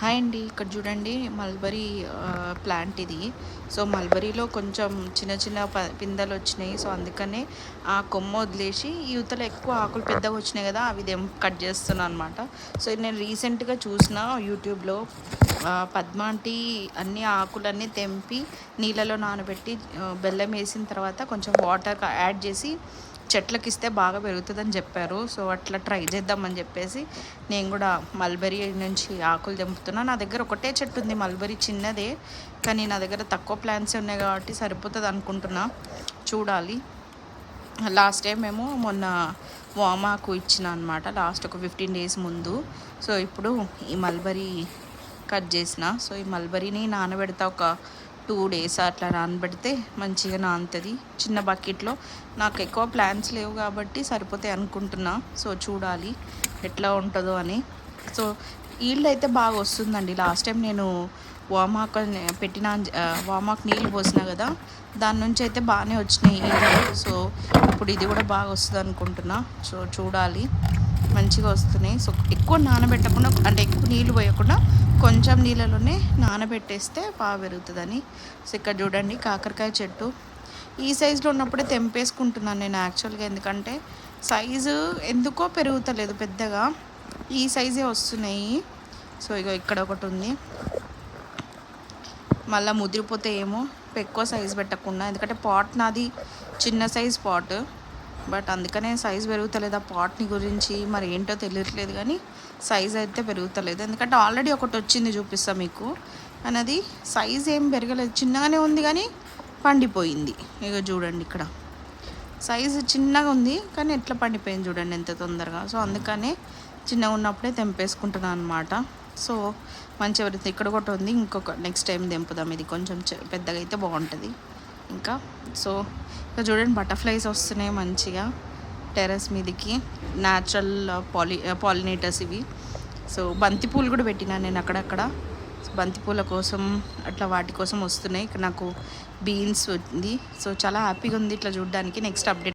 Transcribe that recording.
Hi అండి. ఇక్కడ చూడండి మల్బరీ ప్లాంట్ ఇది. సో మల్బరీలో కొంచెం చిన్న చిన్న ప పిందెలు వచ్చినాయి. సో అందుకనే ఆ కొమ్మ వదిలేసి యువతలో ఎక్కువ ఆకులు పెద్దగా వచ్చినాయి కదా అవి కట్ చేస్తున్నాను అనమాట సో నేను రీసెంట్గా చూసిన యూట్యూబ్లో. పద్మాంటి అన్ని ఆకులన్నీ తెంపి నీళ్ళలో నానబెట్టి బెల్లం వేసిన తర్వాత కొంచెం వాటర్ యాడ్ చేసి చెట్లకి ఇస్తే బాగా పెరుగుతుందని చెప్పారు. సో అట్లా ట్రై చేద్దామని చెప్పేసి నేను కూడా మల్బరీ నుంచి ఆకులు తెంపుతున్నా. నా దగ్గర ఒకటే చెట్టు ఉంది మల్బరీ చిన్నదే కానీ నా దగ్గర తక్కువ ప్లాంట్స్ ఉన్నాయి కాబట్టి సరిపోతుంది అనుకుంటున్నా. చూడాలి. లాస్ట్ టైం మేము మొన్న వామాకు ఇచ్చిన అనమాట లాస్ట్ ఒక ఫిఫ్టీన్ డేస్ ముందు. సో ఇప్పుడు ఈ మల్బరీ కట్ చేసిన. సో ఈ మల్బరీని నానబెడతా ఒక టూ డేస్ అట్లా నానబెడితే మంచిగా నానుతుంది. చిన్న బకెట్లో. నాకు ఎక్కువ ప్లాన్స్ లేవు కాబట్టి సరిపోతాయి అనుకుంటున్నా. సో చూడాలి ఎట్లా ఉంటుందో అని. సో ఈల్డ్ అయితే బాగా వస్తుందండి. లాస్ట్ టైం నేను వామాక్ పెట్టిన వామాక్ నీళ్ళు పోసిన కదా దాని నుంచి అయితే బాగానే వచ్చినాయి ఈల్డ్. సో ఇప్పుడు ఇది కూడా బాగా వస్తుంది అనుకుంటున్నా. సో చూడాలి. మంచిగా వస్తున్నాయి. సో ఎక్కువ నానబెట్టకుండా అంటే ఎక్కువ నీళ్ళు పోయకుండా కొంచెం నీళ్ళలోనే నానబెట్టేస్తే బాగా పెరుగుతుందని. సో ఇక్కడ చూడండి కాకరకాయ చెట్టు. ఈ సైజులో ఉన్నప్పుడే తెంపేసుకుంటున్నాను నేను యాక్చువల్గా. ఎందుకంటే సైజు ఎందుకో పెరుగుతలేదు పెద్దగా. ఈ సైజే వస్తున్నాయి. సో ఇగో ఇక్కడ ఒకటి ఉంది. మళ్ళీ ముదిరిపోతే ఏమో ఎక్కువ సైజు పెట్టకుండా. ఎందుకంటే పాట్ నాది చిన్న సైజ్ పాట్. బట్ అందుకనే సైజ్ పెరుగుతలేదు ఆ పాట్ని గురించి మరి ఏంటో తెలియట్లేదు కానీ సైజ్ అయితే పెరుగుతలేదు. ఎందుకంటే ఆల్రెడీ ఒకటి వచ్చింది చూపిస్తా మీకు. అనేది సైజ్ ఏం పెరగలేదు. చిన్నగానే ఉంది కానీ పండిపోయింది. ఇక చూడండి ఇక్కడ. సైజు చిన్నగా ఉంది కానీ ఎట్లా పండిపోయింది చూడండి ఎంత తొందరగా. సో అందుకనే చిన్నగా ఉన్నప్పుడే తెంపేసుకుంటున్నాను అనమాట సో మంచిగా ఎవరైతే ఇక్కడ ఒకటి ఉంది ఇంకొక నెక్స్ట్ టైం తెంపుదాం. ఇది కొంచెం పెద్దగా అయితే బాగుంటుంది. ఇంకా. సో ఇంకా చూడండి బటర్ఫ్లైస్ వస్తున్నాయి మంచిగా టెర్రస్ మీదకి. న్యాచురల్ పాలి పాలినేటర్స్ ఇవి. సో బంతిపూలు కూడా పెట్టినాను నేను అక్కడక్కడ. బంతిపూల కోసం అట్లా వాటి కోసం వస్తున్నాయి. ఇక్కడ నాకు బీన్స్ ఉంది. సో చాలా హ్యాపీగా ఉంది ఇట్లా చూడడానికి. Next update